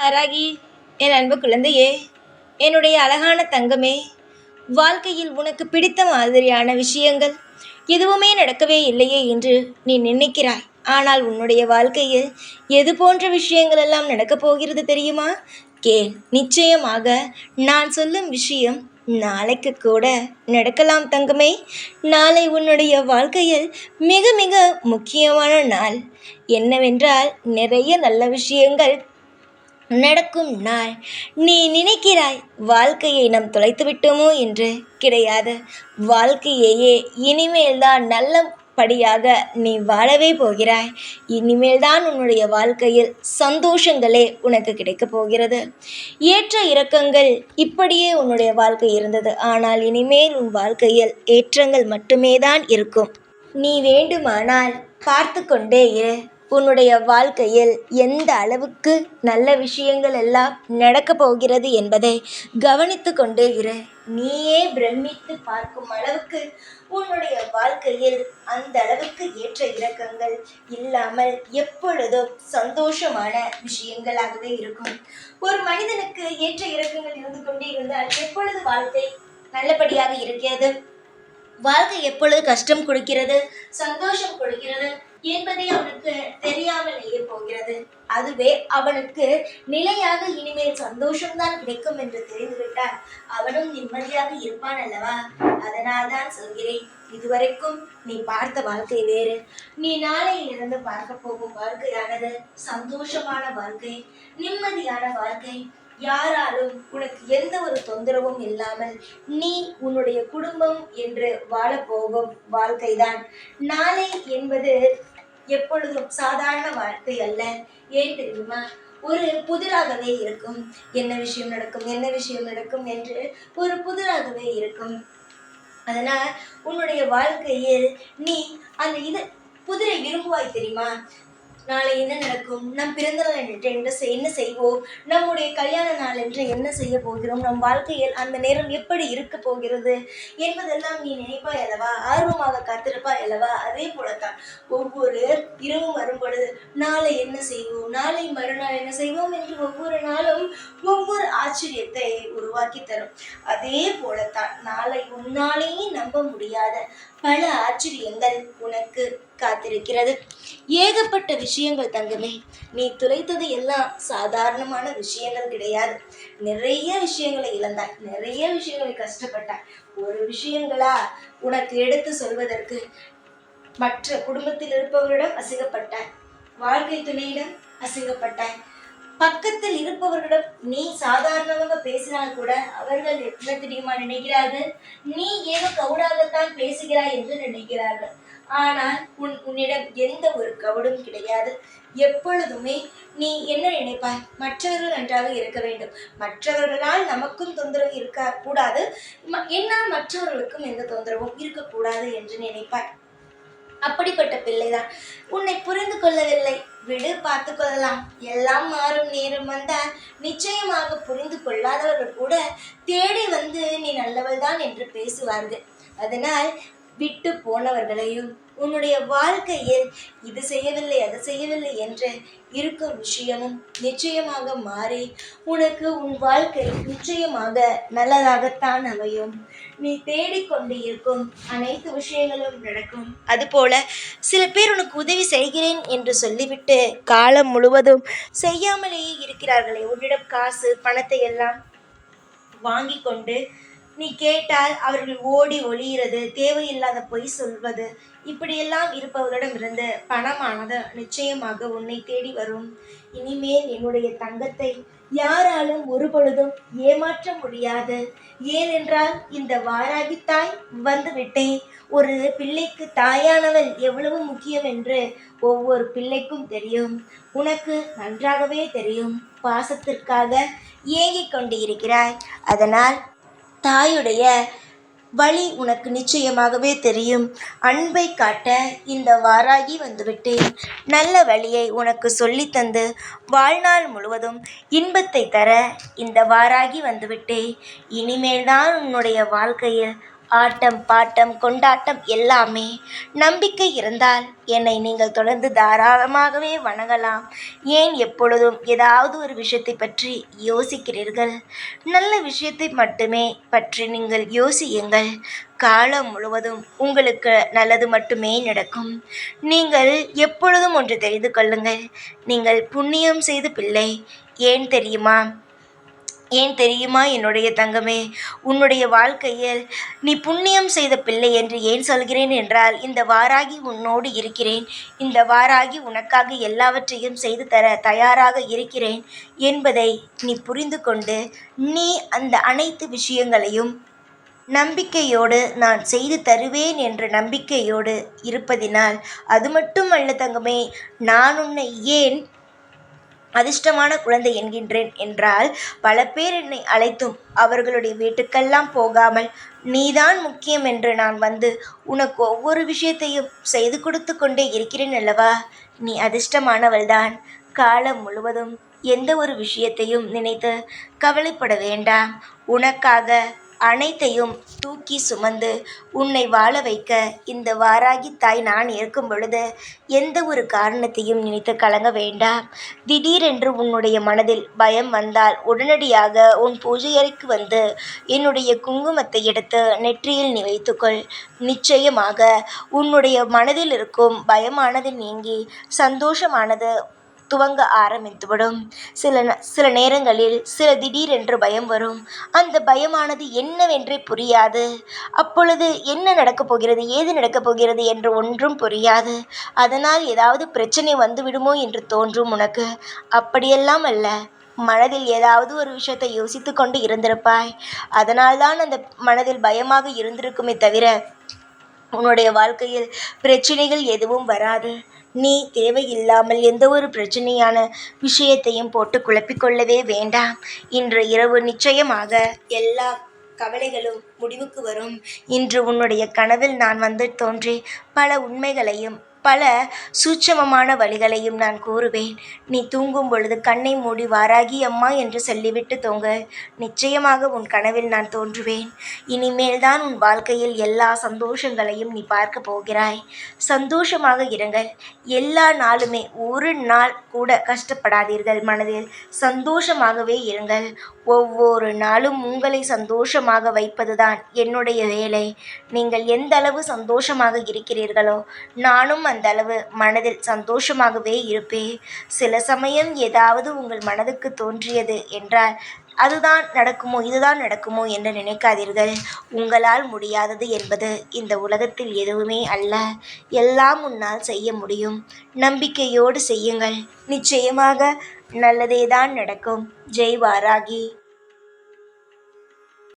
ராகி என் அன்பு குழந்தையே என்னுடைய அழகான தங்கமே வாழ்க்கையில் உனக்கு பிடித்த மாதிரியான விஷயங்கள் எதுவுமே நடக்கவே இல்லையே என்று நீ நினைக்கிறாய். ஆனால் உன்னுடைய வாழ்க்கையில் எது போன்ற விஷயங்கள் எல்லாம் நடக்கப் போகிறது தெரியுமா? கேள். நிச்சயமாக நான் சொல்லும் விஷயம் நாளைக்கு கூட நடக்கலாம் தங்கமே. நாளை உன்னுடைய வாழ்க்கையில் மிக மிக முக்கியமான நாள் என்னவென்றால் நிறைய நல்ல விஷயங்கள் நடக்கும் நாள். நீ நினைக்கிறாய் வாழ்க்கையை நாம் தொலைத்து விட்டோமோ என்று. கிடையாது. வாழ்க்கையையே இனிமேல் தான் நல்ல படியாக நீ வாழவே போகிறாய். இனிமேல் தான் உன்னுடைய வாழ்க்கையில் சந்தோஷங்களே உனக்கு கிடைக்கப் போகிறது. ஏற்ற இறக்கங்கள் இப்படியே உன்னுடைய வாழ்க்கை இருந்தது. ஆனால் இனிமேல் உன் வாழ்க்கையில் ஏற்றங்கள் மட்டுமே தான் இருக்கும். நீ வேண்டுமானால் பார்த்து கொண்டே இரு. உன்னுடைய வாழ்க்கையில் எந்த அளவுக்கு நல்ல விஷயங்கள் எல்லாம் நடக்கப் போகிறது என்பதை கவனித்து கொண்டே இரு. நீயே பிரமித்து பார்க்கும் அளவுக்கு உன்னுடைய வாழ்க்கையில் அந்த அளவுக்கு ஏற்ற இறக்கங்கள் இல்லாமல் எப்பொழுதும் சந்தோஷமான விஷயங்களாகவே இருக்கும். ஒரு மனிதனுக்கு ஏற்ற இறக்கங்கள் இருந்து கொண்டே இருந்தால் எப்பொழுது வாழ்க்கை நல்லபடியாக இருக்கிறது? வாழ்க்கை எப்பொழுது கஷ்டம் கொடுக்கிறது? சந்தோஷம் கொடுக்கிறது? என்பதை அவனுக்கு தெரியாமலேயே போகிறது. அதுவே அவனுக்கு நிலையாக இனிமேல் சந்தோஷம்தான் கிடைக்கும் என்று தெரிந்துவிட்டால் அவனும் நிம்மதியாக இருப்பான் அல்லவா? அதனால் தான் சொல்கிறேன் இதுவரைக்கும் நீ பார்த்த வாழ்க்கை வேறு. நீ நாளையிலிருந்து பார்க்க போகும் வாழ்க்கையானது சந்தோஷமான வாழ்க்கை நிம்மதியான வாழ்க்கை. யாராலும் உனக்கு எந்த ஒரு தொந்தரவும் இல்லாமல் நீ உன்னுடைய குடும்பம் என்று வாழப்போகும் வாழ்க்கைதான். நாளை என்பது எப்பொழுதும் சாதாரண வாழ்க்கை அல்ல. ஏன் தெரியுமா? ஒரு புதிராகவே இருக்கும். என்ன விஷயம் நடக்கும்? என்ன விஷயம் நடக்கும் என்று ஒரு புதிராகவே இருக்கும். அதனால் உன்னுடைய வாழ்க்கையில் நீ அந்த இது புதிரை விரும்புவாய் தெரியுமா? நாளை என்ன நடக்கும்? நம் பிறந்த நாள் என்று என்ன செய்- என்ன செய்வோம்? நம்முடைய கல்யாண நாள் என்று என்ன செய்ய போகிறோம்? நம் வாழ்க்கையில் அந்த நேரம் எப்படி இருக்க போகிறது? என்பதெல்லாம் நீ நினைப்பாய் அல்லவா? ஆர்வமாக காத்திருப்பாய் அல்லவா? அதே போலத்தான் ஒவ்வொரு இரவும் வரும் பொழுது நாளை என்ன செய்வோம்? நாளை மறுநாள் என்ன செய்வோம்? என்று ஒவ்வொரு நாளும் ஒவ்வொரு ஆச்சரியத்தை உருவாக்கி தரும். அதே போலத்தான் நாளை உன்னாலேயே நம்ப முடியாத பல ஆச்சரியங்கள் உனக்கு காத்திருக்கிறது. ஏகப்பட்ட விஷயங்கள் தங்கமே. நீ துளைத்தது எல்லாம் சாதாரணமான விஷயங்கள் கிடையாது. நிறைய விஷயங்களை இழந்தாய். நிறைய விஷயங்களை கஷ்டப்பட்டாய். ஒரு விஷயங்களா உனக்கு எடுத்து சொல்வதற்கு மற்ற குடும்பத்தில் இருப்பவரிடம் அசிங்கப்பட்டாய். வாழ்க்கை துணையிடம் அசிங்கப்பட்டாய். பக்கத்தில் இருப்பவர்களிடம் நீ சாதாரணமாக பேசினால் கூட அவர்கள் என்ன தெரியுமா நினைக்கிறார்கள்? நீ ஏதோ கவுடாகத்தான் பேசுகிறாய் என்று நினைக்கிறார்கள். ஆனால் உன் உன்னிடம் எந்த ஒரு கவடும் கிடையாது. எப்பொழுதுமே நீ என்ன நினைப்பாய்? மற்றவர்கள் நன்றாக இருக்க வேண்டும். மற்றவர்களால் நமக்கும் தொந்தரவு இருக்க கூடாது என்னால் மற்றவர்களுக்கும் எந்த தொந்தரவும் இருக்கக்கூடாது என்று நினைப்பாய். அப்படிப்பட்ட பிள்ளைதான். உன்னை புரிந்து கொள்ளவில்லை. விடு பார்த்து கொள்ளலாம். எல்லாம் மாறும் நேரம் வந்தால் நிச்சயமாக புரிந்து கொள்ளாதவர்கள் கூட தேடி வந்து நீ நல்லவள் தான் என்று பேசுவார்கள். அதனால் விட்டு போனவர்களையும் உன்னுடைய வாழ்க்கையில் இது செய்யவில்லை அது செய்யவில்லை என்று இருக்கும் விஷயமும் நிச்சயமாக மாறி உனக்கு உன் வாழ்க்கை நிச்சயமாக நல்லதாகத்தான் அமையும். நீ தேடிக்கொண்டு இருக்கும் அனைத்து விஷயங்களும் நடக்கும். அதுபோல சில பேர் உனக்கு உதவி செய்கிறேன் என்று சொல்லிவிட்டு காலம் முழுவதும் செய்யாமலேயே இருக்கிறார்களே. உன்னிடம் காசு பணத்தை எல்லாம் வாங்கி கொண்டு நீ கேட்டால் அவர்கள் ஓடி ஒளிகிறது தேவையில்லாத பொய் சொல்வது. இப்படியெல்லாம் இருப்பவர்களிடம் இருந்து பணமானது நிச்சயமாக உன்னை தேடி வரும். இனிமேல் என்னுடைய தங்கத்தை யாராலும் ஒரு பொழுதும் ஏமாற்ற முடியாது. ஏனென்றால் இந்த வாராகி தாய் வந்துவிட்டேன் ஒரு பிள்ளைக்கு தாயானவள் எவ்வளவு முக்கியம் என்று ஒவ்வொரு பிள்ளைக்கும் தெரியும். உனக்கு நன்றாகவே தெரியும். பாசத்திற்காக ஏங்கிக் கொண்டு இருக்கிறாய் அதனால் தாயுடைய வழி உனக்கு நிச்சயமாகவே தெரியும். அன்பை காட்ட இந்த வாராகி வந்துவிட்டேன் நல்ல வழியை உனக்கு சொல்லித்தந்து வாழ்நாள் முழுவதும் இன்பத்தை தர இந்த வாராகி வந்துவிட்டேன் இனிமேல் தான் உன்னுடைய வாழ்க்கையில் ஆட்டம் பாட்டம் கொண்டாட்டம் எல்லாமே நம்பிக்கை இருந்தால் என்னை நீங்கள் தொடர்ந்து தாராளமாகவே வணங்கலாம். ஏன் எப்பொழுதும் ஏதாவது ஒரு விஷயத்தை பற்றி யோசிக்கிறீர்கள்? நல்ல விஷயத்தை மட்டுமே பற்றி நீங்கள் யோசியுங்கள். காலம் முழுவதும் உங்களுக்கு நல்லது மட்டுமே நடக்கும். நீங்கள் எப்பொழுதும் ஒன்று தெரிந்து கொள்ளுங்கள். நீங்கள் புண்ணியம் செய்து பிள்ளை. ஏன் தெரியுமா? ஏன் தெரியுமா என்னுடைய தங்கமே? உன்னுடைய வாழ்க்கையில் நீ புண்ணியம் செய்த பிள்ளை என்று ஏன் சொல்கிறேன் என்றால் இந்த வாராகி உன்னோடு இருக்கிறேன். இந்த வாராகி உனக்காக எல்லாவற்றையும் செய்து தர தயாராக இருக்கிறேன் என்பதை நீ புரிந்து கொண்டு நீ அந்த அனைத்து விஷயங்களையும் நம்பிக்கையோடு நான் செய்து தருவேன் என்ற நம்பிக்கையோடு இருப்பதினால் அது மட்டுமல்ல தங்கமே நான் உன்னை ஏன் அதிர்ஷ்டமான குழந்தை என்கின்றேன் என்றால் பல பேர் என்னை அழைத்தும் அவர்களுடைய வீட்டுக்கெல்லாம் போகாமல் நீதான் முக்கியம் என்று நான் வந்து உனக்கு ஒவ்வொரு விஷயத்தையும் செய்து கொடுத்து கொண்டே இருக்கிறேன் அல்லவா? நீ அதிர்ஷ்டமானவள்தான் காலம் முழுவதும் எந்த ஒரு விஷயத்தையும் நினைத்து கவலைப்பட வேண்டாம். உனக்காக அனைத்தையும் தூக்கி சுமந்து உன்னை வாழ வைக்க இந்த வாராகி தாய் நான் இருக்கும் பொழுது எந்த ஒரு காரணத்தையும் நினைத்து கலங்க வேண்டாம். திடீரென்று உன்னுடைய மனதில் பயம் வந்தால் உடனடியாக உன் பூஜை அறைக்கு வந்து என்னுடைய குங்குமத்தை எடுத்து நெற்றியில் நீ வைத்துக்கொள் நிச்சயமாக உன்னுடைய மனதில் இருக்கும் பயமானது நீங்கி சந்தோஷமானது துவங்க ஆரம்பித்துவிடும். சில சில நேரங்களில் சில திடீரென்று பயம் வரும். அந்த பயமானது என்னவென்றே புரியாது. அப்பொழுது என்ன நடக்கப் போகிறது ஏது நடக்கப் போகிறது என்று ஒன்றும் புரியாது. அதனால் ஏதாவது பிரச்சனை வந்துவிடுமோ என்று தோன்றும் உனக்கு. அப்படியெல்லாம் அல்ல. மனதில் ஏதாவது ஒரு விஷயத்தை யோசித்து கொண்டு இருந்திருப்பாய். அதனால்தான் அந்த மனதில் பயமாக இருந்திருக்குமே தவிர உன்னுடைய வாழ்க்கையில் பிரச்சனைகள் எதுவும் வராது. நீ தேவையில்லாமல் எந்த ஒரு பிரச்சனையான விஷயத்தையும் போட்டு குழப்பிக்கொள்ளவே வேண்டாம். இன்று இரவு நிச்சயமாக எல்லா கவலைகளும் முடிவுக்கு வரும். இன்று உன்னுடைய கனவில் நான் வந்து தோன்றி பல உண்மைகளையும் பல சூட்சமமான வழிகளையும் நான் கூறுவேன். நீ தூங்கும் பொழுது கண்ணை மூடி வாராகி அம்மா என்று சொல்லிவிட்டு தூங்க. நிச்சயமாக உன் கனவில் நான் தோன்றுவேன். இனிமேல் தான் உன் வாழ்க்கையில் எல்லா சந்தோஷங்களையும் நீ பார்க்க போகிறாய். சந்தோஷமாக இருங்கள். எல்லா நாளுமே ஒரு நாள் கூட கஷ்டப்படாதீர்கள் மனதில். சந்தோஷமாகவே இருங்கள். ஒவ்வொரு நாளும் உங்களை சந்தோஷமாக வைப்பதுதான் என்னுடைய வேலை. நீங்கள் எந்த அளவு சந்தோஷமாக இருக்கிறீர்களோ நானும் அந்த அளவு மனதில் சந்தோஷமாகவே இருப்பேன் சில சமயம் ஏதாவது உங்கள் மனதுக்கு தோன்றியது என்றால் அதுதான் நடக்குமோ இதுதான் நடக்குமோ என்று நினைக்காதீர்கள். உங்களால் முடியாதது என்பது இந்த உலகத்தில் எதுவுமே அல்ல. எல்லாம் உன்னால் செய்ய முடியும். நம்பிக்கையோடு செய்யுங்கள். நிச்சயமாக நல்லதே தான் நடக்கும். ஜெய் வாராகி